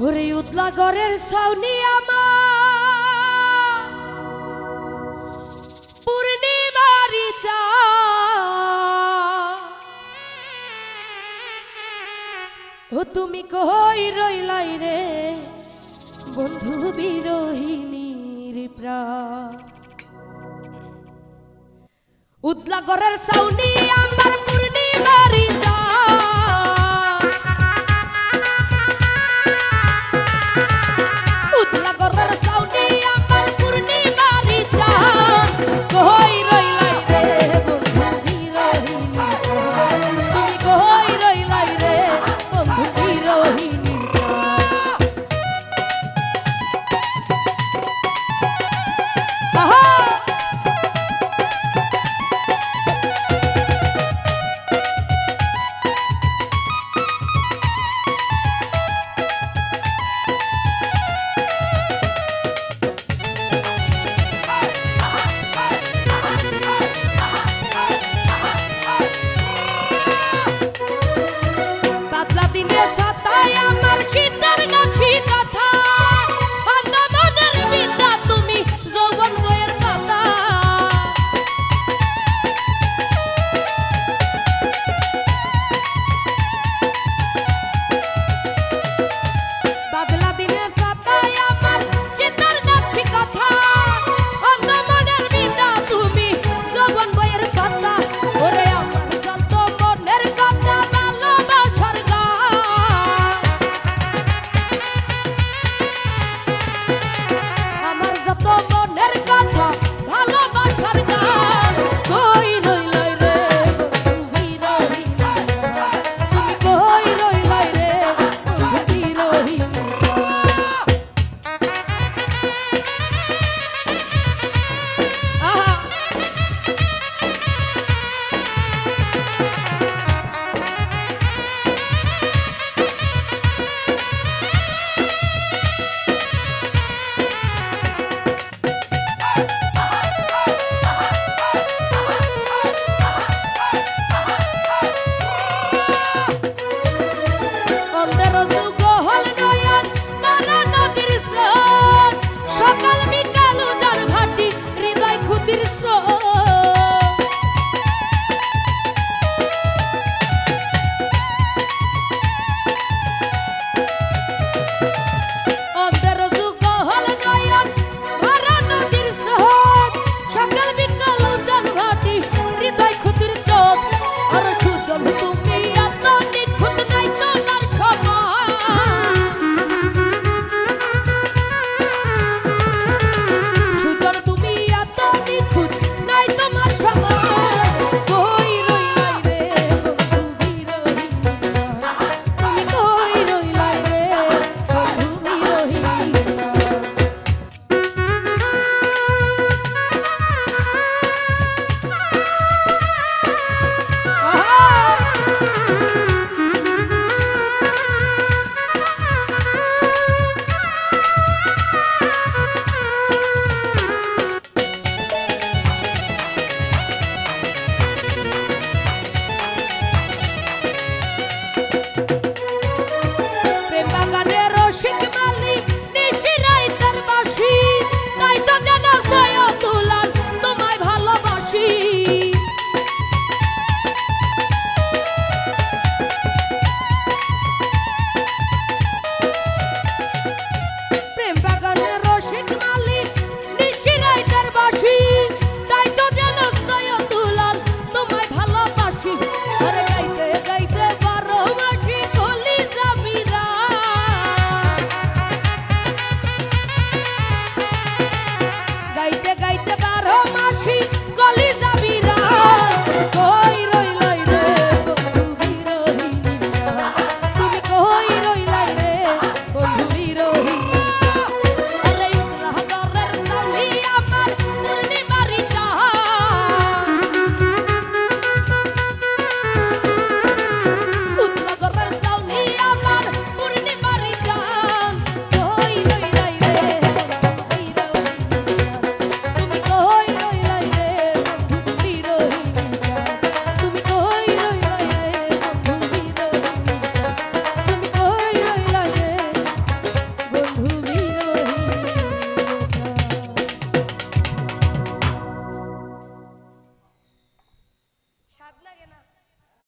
ওরে উতলা গড়ের ছাউনি আমার। পূর্ণিমারি চা ও তুমি কই রইলাই রে? বন্ধু বিরোহিনীর চা Tienes